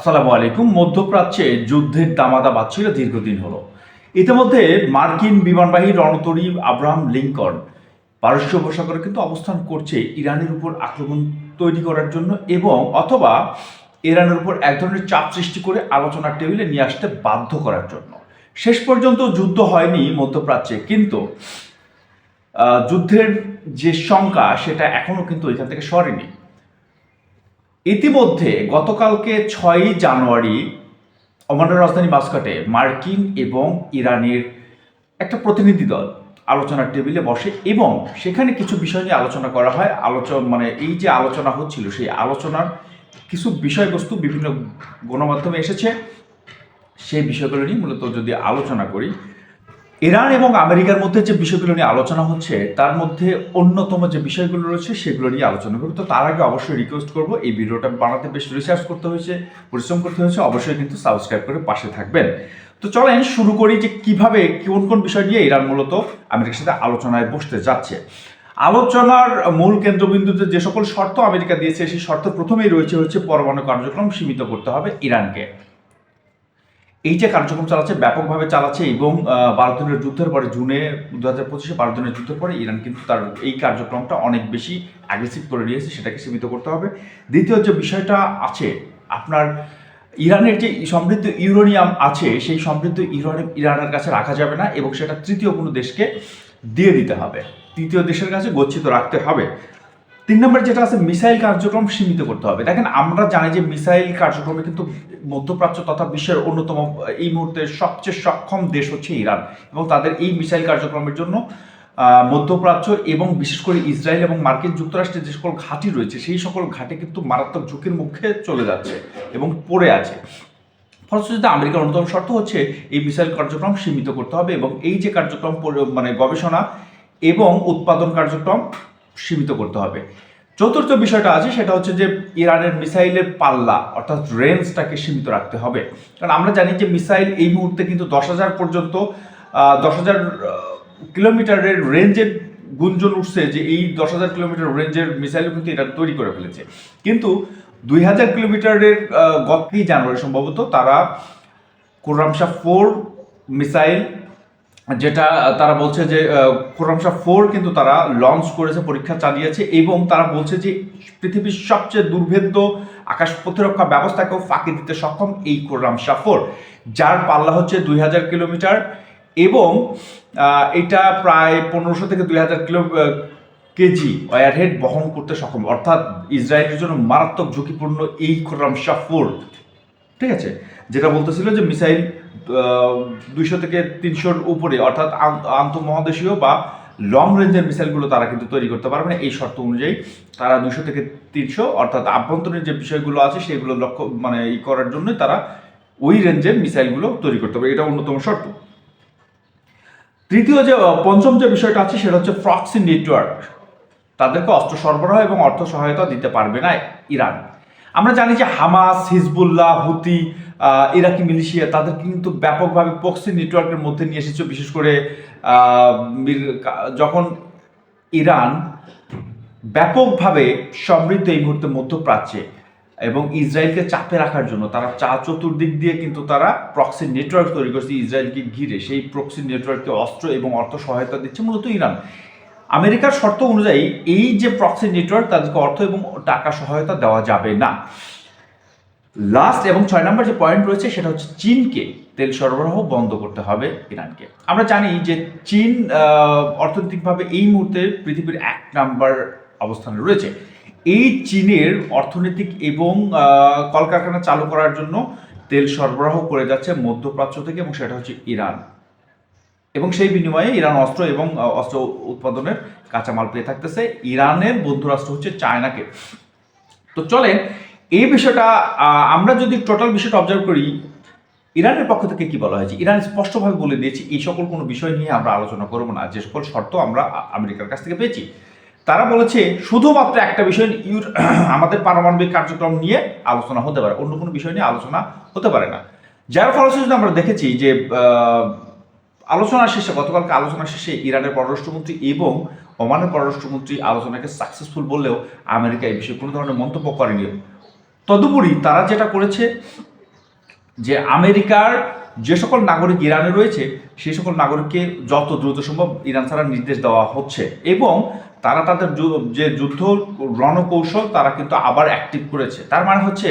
আসসালামু আলাইকুম। মধ্যপ্রাচ্যে যুদ্ধের দামাদা বাজছিল দীর্ঘদিন হলো। ইতিমধ্যে মার্কিন বিমানবাহী রণতরী আব্রাহাম লিঙ্কন পারস্য উপসাগরে কিন্তু অবস্থান করছে ইরানের উপর আক্রমণ তৈরি করার জন্য এবং অথবা ইরানের উপর এক ধরনের চাপ সৃষ্টি করে আলোচনার টেবিলে নিয়ে আসতে বাধ্য করার জন্য। শেষ পর্যন্ত যুদ্ধ হয়নি মধ্যপ্রাচ্যে, কিন্তু যুদ্ধের যে শঙ্কা সেটা এখনও কিন্তু এখান থেকে সরেনি। ইতিমধ্যে গতকালকে ছয়ই জানুয়ারি ওমানের রাজধানী মাস্কাটে মার্কিন এবং ইরানের একটা প্রতিনিধি দল আলোচনার টেবিলে বসে এবং সেখানে কিছু বিষয় নিয়ে আলোচনা করা হয়। আলোচনা মানে এই যে আলোচনা হচ্ছিল, সেই আলোচনার কিছু বিষয়বস্তু বিভিন্ন গণমাধ্যমে এসেছে। সেই বিষয়গুলো নিয়ে মূলত যদি আলোচনা করি ইরান এবং আমেরিকার মধ্যে যে বিষয়গুলো নিয়ে আলোচনা হচ্ছে, তার মধ্যে অন্যতম যে বিষয়গুলো রয়েছে সেগুলো নিয়ে আলোচনা করব। তো তার আগে অবশ্যই রিকোয়েস্ট করব, এই ভিডিওটা বানাতে বেশ রিসার্চ করতে হয়েছে, পরিশ্রম করতে হয়েছে, অবশ্যই কিন্তু সাবস্ক্রাইব করে পাশে থাকবেন। তো চলেন শুরু করি যে কীভাবে, কোন কোন বিষয় নিয়ে ইরান মূলত আমেরিকার সাথে আলোচনায় বসতে যাচ্ছে। আলোচনার মূল কেন্দ্রবিন্দুতে যে সকল শর্ত আমেরিকা দিয়েছে, সেই শর্ত প্রথমেই রয়েছে হচ্ছে পরমাণু কার্যক্রম সীমিত করতে হবে ইরানকে। এই যে কার্যক্রম চালাচ্ছে, ব্যাপকভাবে চালাচ্ছে এবং বারো দিনের যুদ্ধের পরে জুনে দু হাজার পঁচিশে বারো দিনের যুদ্ধের পরে ইরান কিন্তু তার এই কার্যক্রমটা অনেক বেশি অ্যাগ্রেসিভ করে নিয়েছে, সেটাকে সীমিত করতে হবে। দ্বিতীয় যে বিষয়টা আছে, আপনার ইরানের যে সমৃদ্ধ ইউরোনিয়াম আছে, সেই সমৃদ্ধ ইউরেনিয়াম ইরানের কাছে রাখা যাবে না এবং সেটা তৃতীয় কোনো দেশকে দিয়ে দিতে হবে। তৃতীয় দেশের কাছে গচ্ছিত রাখতে হবে। তিন নম্বর যেটা আছে, মিসাইল কার্যক্রম সীমিত করতে হবে। দেখেন, আমরা জানি যে মিসাইল কার্যক্রমে কিন্তু মধ্যপ্রাচ্য তথা বিশ্বের অন্যতম, এই মুহূর্তে সবচেয়ে সক্ষম দেশ হচ্ছে ইরান এবং তাদের এই মিসাইল কার্যক্রমের জন্য মধ্যপ্রাচ্য এবং বিশেষ করে ইসরায়েল এবং মার্কিন যুক্তরাষ্ট্রের যে সকল ঘাঁটি রয়েছে, সেই সকল ঘাঁটি কিন্তু মারাত্মক ঝুঁকির মুখে চলে যাচ্ছে এবং পড়ে আছে। ফলশ্রুতিতে আমেরিকার অন্যতম শর্ত হচ্ছে, এই মিসাইল কার্যক্রম সীমিত করতে হবে এবং এই যে কার্যক্রম মানে গবেষণা এবং উৎপাদন কার্যক্রম সীমিত করতে হবে। চতুর্থ বিষয়টা আছে, সেটা হচ্ছে যে ইরানের মিসাইলের পাল্লা, অর্থাৎ রেঞ্জটাকে সীমিত রাখতে হবে। কারণ আমরা জানি যে মিসাইল এই মুহূর্তে কিন্তু দশ হাজার পর্যন্ত দশ হাজার কিলোমিটারের রেঞ্জের গুঞ্জন উঠছে যে এই দশ হাজার কিলোমিটার রেঞ্জের মিসাইলও কিন্তু এটা তৈরি করে ফেলেছে। কিন্তু দুই হাজার কিলোমিটারের গতই জানুয়ারি সম্ভবত তারা কোরামশা ফোর মিসাইল যেটা তারা বলছে যে কোরামশা ফোর কিন্তু তারা লঞ্চ করেছে, পরীক্ষা চালিয়েছে, এবং তারা বলছে যে, পৃথিবীর সবচেয়ে দুর্ভেদ্য আকাশ প্রতিরক্ষা ব্যবস্থাকেও ফাঁকি দিতে সক্ষম এই কোরামশা ফোর, যার পাল্লা হচ্ছে দুই হাজার কিলোমিটার, এবং এটা প্রায় পনেরোশো থেকে দুই হাজার কিলো কেজি ওয়ারহেড বহন করতে সক্ষম। অর্থাৎ ইসরায়েলের জন্য মারাত্মক ঝুঁকিপূর্ণ এই কোরামশা ফোর। ঠিক আছে? যেটা বলতেছিল যে মিসাইল দুইশো থেকে তিনশোর উপরে, অর্থাৎ আন্তঃমহাদেশীয় বা লং রেঞ্জের মিসাইলগুলো তারা কিন্তু তৈরি করতে পারবে না। এই শর্ত অনুযায়ী তারা দুশো থেকে তিনশো, অর্থাৎ আভ্যন্তরীণ যে বিষয়গুলো আছে, সেগুলো লক্ষ্য মানে ই করার জন্যই তারা ওই রেঞ্জের মিসাইলগুলো তৈরি করতে পারবে। এটা অন্যতম শর্ত। তৃতীয় যে পঞ্চম যে বিষয়টা আছে, সেটা হচ্ছে প্রক্সি নেটওয়ার্ক তাদেরকে অস্ত্র সরবরাহ এবং অর্থ সহায়তা দিতে পারবে না ইরান। আমরা জানি যে Hamas, Hezbollah, Houthi Iraqi militia, তাদের কিন্তু ব্যাপকভাবে প্রক্সি নেটওয়ার্কের মধ্যে নিয়ে এসেছে, বিশেষ করে যখন ইরান ব্যাপকভাবে সমৃদ্ধ এই মুহূর্তে মধ্যপ্রাচ্যে এবং ইসরায়েলকে চাপে রাখার জন্য, তারা চা চতুর্দিক দিয়ে কিন্তু তারা প্রক্সি নেটওয়ার্ক তৈরি করছে, ইসরায়েলকে ঘিরে। সেই প্রক্সি নেটওয়ার্ককে অস্ত্র এবং অর্থ সহায়তা দিচ্ছে মূলত ইরান। আমেরিকার শর্ত অনুযায়ী এই যে প্রক্সি নেটওয়ার্ক তাদেরকে অর্থ এবং টাকা সহায়তা দেওয়া যাবে না। লাস্ট এবং ছয় নম্বর যে পয়েন্ট রয়েছে, সেটা হচ্ছে চীনকে তেল সরবরাহ বন্ধ করতে হবে ইরানকে। আমরা জানি যে চীন অর্থনৈতিকভাবে এই মুহূর্তে পৃথিবীর এক নাম্বার অবস্থানে রয়েছে। এই চীনের অর্থনৈতিক এবং কলকারখানা চালু করার জন্য তেল সরবরাহ করে যাচ্ছে মধ্যপ্রাচ্য থেকে এবং সেটা হচ্ছে ইরান। এবং সেই বিনিময়ে ইরান অস্ত্র এবং অস্ত্র উৎপাদনের কাঁচামাল পেয়ে থাকতেছে। ইরানের বন্ধুরাষ্ট্র হচ্ছে চায়নাকে। তো চলেন, এই বিষয়টা আমরা যদি টোটাল বিষয়টা অবজার্ভ করি, ইরানের পক্ষ থেকে কি বলা হয়েছে? ইরান স্পষ্টভাবে বলে দিয়েছে, এই সকল কোনো বিষয় নিয়ে আমরা আলোচনা করব না। যে সকল শর্ত আমরা আমেরিকার কাছ থেকে পেয়েছি। তারা বলেছে, শুধুমাত্র একটা বিষয় ইউর- আমাদের পারমাণবিক কার্যক্রম নিয়ে আলোচনা হতে পারে, অন্য কোনো বিষয় নিয়ে আলোচনা হতে পারে না। যার ফলশ্রুতিতে আমরা দেখেছি যে আলোচনা শেষে, গতকালকে আলোচনা শেষে ইরানের পররাষ্ট্রমন্ত্রী এবং ওমানের পররাষ্ট্রমন্ত্রী আলোচনাকে সাকসেসফুল বললেও আমেরিকা এই বিষয়ে কোনো ধরনের মন্তব্য করেনি। তদুপরি তারা যেটা করেছে, যে আমেরিকার যে সকল নাগরিক ইরানে রয়েছে সেই সকল নাগরিককে যত দ্রুত সম্ভব ইরান ছাড়ার নির্দেশ দেওয়া হচ্ছে এবং তারা তাদের যে যুদ্ধ রণকৌশল তারা কিন্তু আবার অ্যাক্টিভ করেছে। তার মানে হচ্ছে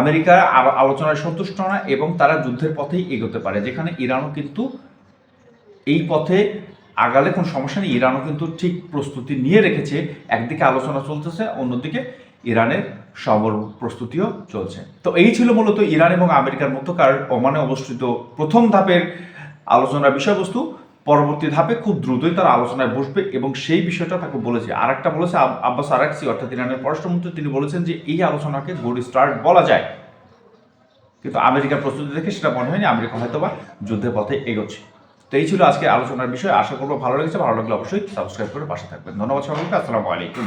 আমেরিকা আলোচনায় সন্তুষ্ট না এবং তারা যুদ্ধের পথেই এগোতে পারে, যেখানে ইরানও কিন্তু এই পথে আগালে কোনো সমস্যা নেই। ইরানও কিন্তু ঠিক প্রস্তুতি নিয়ে রেখেছে। একদিকে আলোচনা চলতেছে, অন্যদিকে ইরানের সবর প্রস্তুতিও চলছে। তো এই ছিল মূলত ইরান এবং আমেরিকার মধ্যকার ওমানে অবস্থিত প্রথম ধাপের আলোচনার বিষয়বস্তু। পরবর্তী ধাপে খুব দ্রুতই তারা আলোচনায় বসবে এবং সেই বিষয়টা তাকে বলেছে। আর একটা বলেছে আব- আব্বাস আরাকসি, অর্থাৎ ইরানের পররাষ্ট্রমন্ত্রী, তিনি বলেছেন যে এই আলোচনাকে গুড স্টার্ট বলা যায়। কিন্তু আমেরিকার প্রস্তুতি দেখে সেটা মনে হয়নি। আমেরিকা হয়তো বা যুদ্ধের পথে এগোচ্ছে। তো এই ছিল আজকে আলোচনার বিষয়। আশা করব ভালো লেগেছে। ভালো লাগলে অবশ্যই সাবস্ক্রাইব করে পাশে থাকবেন। ধন্যবাদ সকলকে। আসসালামু আলাইকুম।